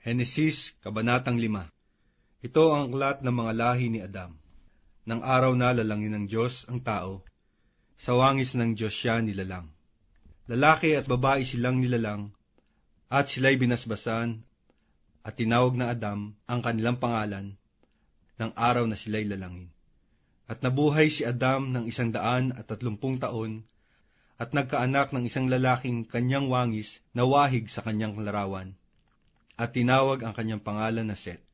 Henesis, Kabanatang 5 Ito ang aklat ng mga lahi ni Adam. Nang araw na lalangin ng Diyos ang tao, sa wangis ng Diyos siya nilalang. Lalaki at babae silang nilalang, at sila'y binasbasan, at tinawag na Adam ang kanilang pangalan, ng araw na sila'y lalangin. At nabuhay si Adam ng isang daan at tatlumpung taon, at nagkaanak ng isang lalaking kanyang wangis na wahig sa kanyang larawan at tinawag ang kanyang pangalan na Set.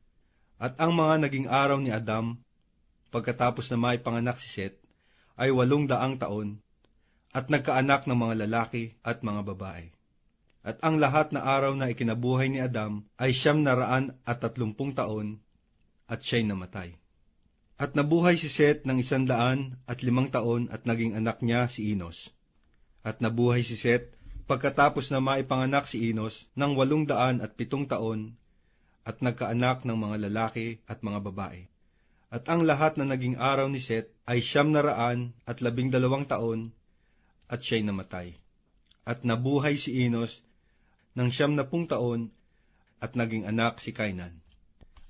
At ang mga naging araw ni Adam, pagkatapos na may panganak si Set, ay walong daang taon, at nagkaanak ng mga lalaki at mga babae. At ang lahat na araw na ikinabuhay ni Adam ay siyam na raan at tatlumpung taon, at siya'y namatay. At nabuhay si Set ng isandaan at limang taon at naging anak niya si Enos. At nabuhay si Set Pagkatapos na maipanganak si Enos ng walong daan at pitong taon, at nagkaanak ng mga lalaki at mga babae. At ang lahat na naging araw ni Set ay siyam na raan at labing dalawang taon, at siya'y namatay. At nabuhay si Enos ng siyam na pung taon, at naging anak si Kainan.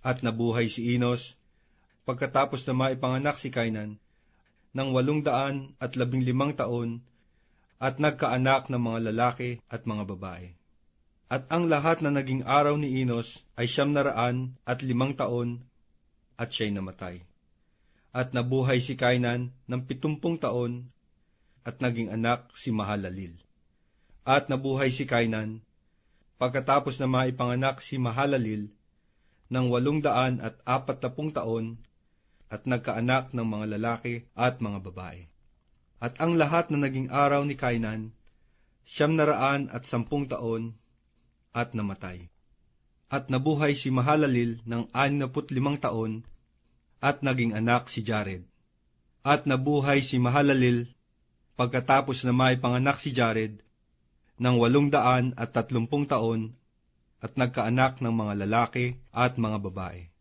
At nabuhay si Enos, pagkatapos na maipanganak si Kainan, ng walong daan at labing limang taon, at nagkaanak ng mga lalaki at mga babae. At ang lahat na naging araw ni Enos ay siyam na raan at limang taon, at siya'y namatay. At nabuhay si Kainan ng pitumpung taon, at naging anak si Mahalalil. At nabuhay si Kainan, pagkatapos na maipanganak si Mahalalil, ng walong daan at apat na taon, at nagkaanak ng mga lalaki at mga babae. At ang lahat na naging araw ni Kainan, siyam na raan at sampung taon, at namatay. At nabuhay si Mahalalil ng anaput limang taon, at naging anak si Jared. At nabuhay si Mahalalil pagkatapos na may panganak si Jared ng walong daan at tatlumpung taon at nagkaanak ng mga lalaki at mga babae.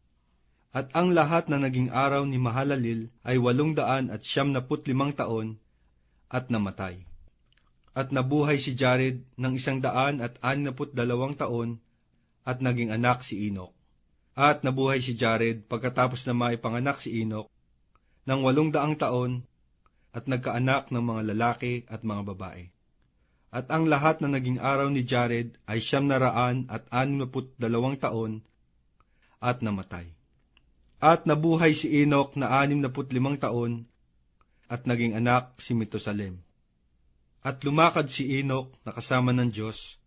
At ang lahat na naging araw ni Mahalalil ay walong daan at siyam na put limang taon at namatay. At nabuhay si Jared ng isang daan at anaput dalawang taon at naging anak si Enoch. At nabuhay si Jared pagkatapos na maipanganak si Enoch ng walong daang taon at nagkaanak ng mga lalaki at mga babae. At ang lahat na naging araw ni Jared ay siyam na raan at anaput dalawang taon at namatay. At nabuhay si Enoch na anim na limang taon at naging anak si Mitusalem. At lumakad si Enoch na kasama ng Diyos,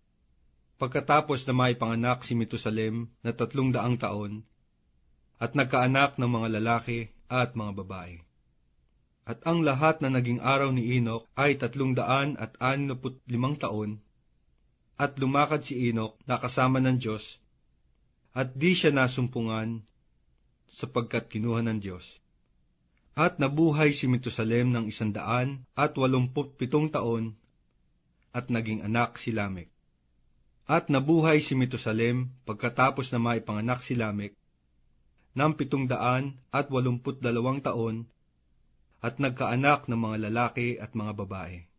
pagkatapos na maipanganak si Mitusalem na tatlong daang taon, at nagkaanak ng mga lalaki at mga babae. At ang lahat na naging araw ni Enoch ay tatlong daan at anaput limang taon, at lumakad si Enoch na kasama ng Diyos, at di siya nasumpungan sapagkat kinuha ng Diyos. At nabuhay si Metusalem ng isandaan at walumput pitong taon, at naging anak si Lamek. At nabuhay si Metusalem pagkatapos na maipanganak si Lamek, ng pitong daan at walumput dalawang taon, at nagkaanak ng mga lalaki at mga babae.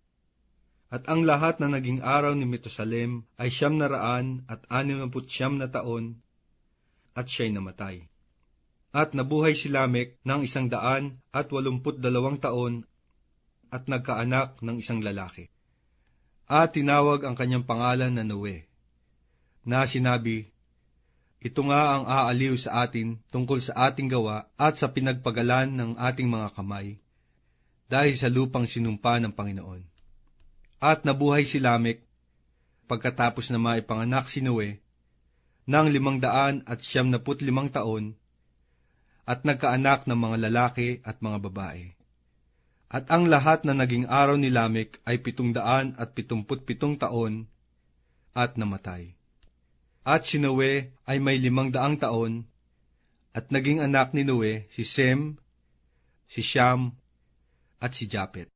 At ang lahat na naging araw ni Metusalem ay siyam na raan at anim siyam na taon, at siya'y namatay. At nabuhay si Lamek ng isang daan at walumput dalawang taon at nagkaanak ng isang lalaki. At tinawag ang kanyang pangalan na Noe, na sinabi, Ito nga ang aaliw sa atin tungkol sa ating gawa at sa pinagpagalan ng ating mga kamay, dahil sa lupang sinumpa ng Panginoon. At nabuhay si Lamek, pagkatapos na maipanganak si Noe, ng limang daan at siyam na put limang taon, at nagkaanak ng mga lalaki at mga babae. At ang lahat na naging araw ni Lamek ay pitong daan at pitumput pitong taon at namatay. At si Noe ay may limang daang taon at naging anak ni Noe si Sem, si Siyam, at si Japet.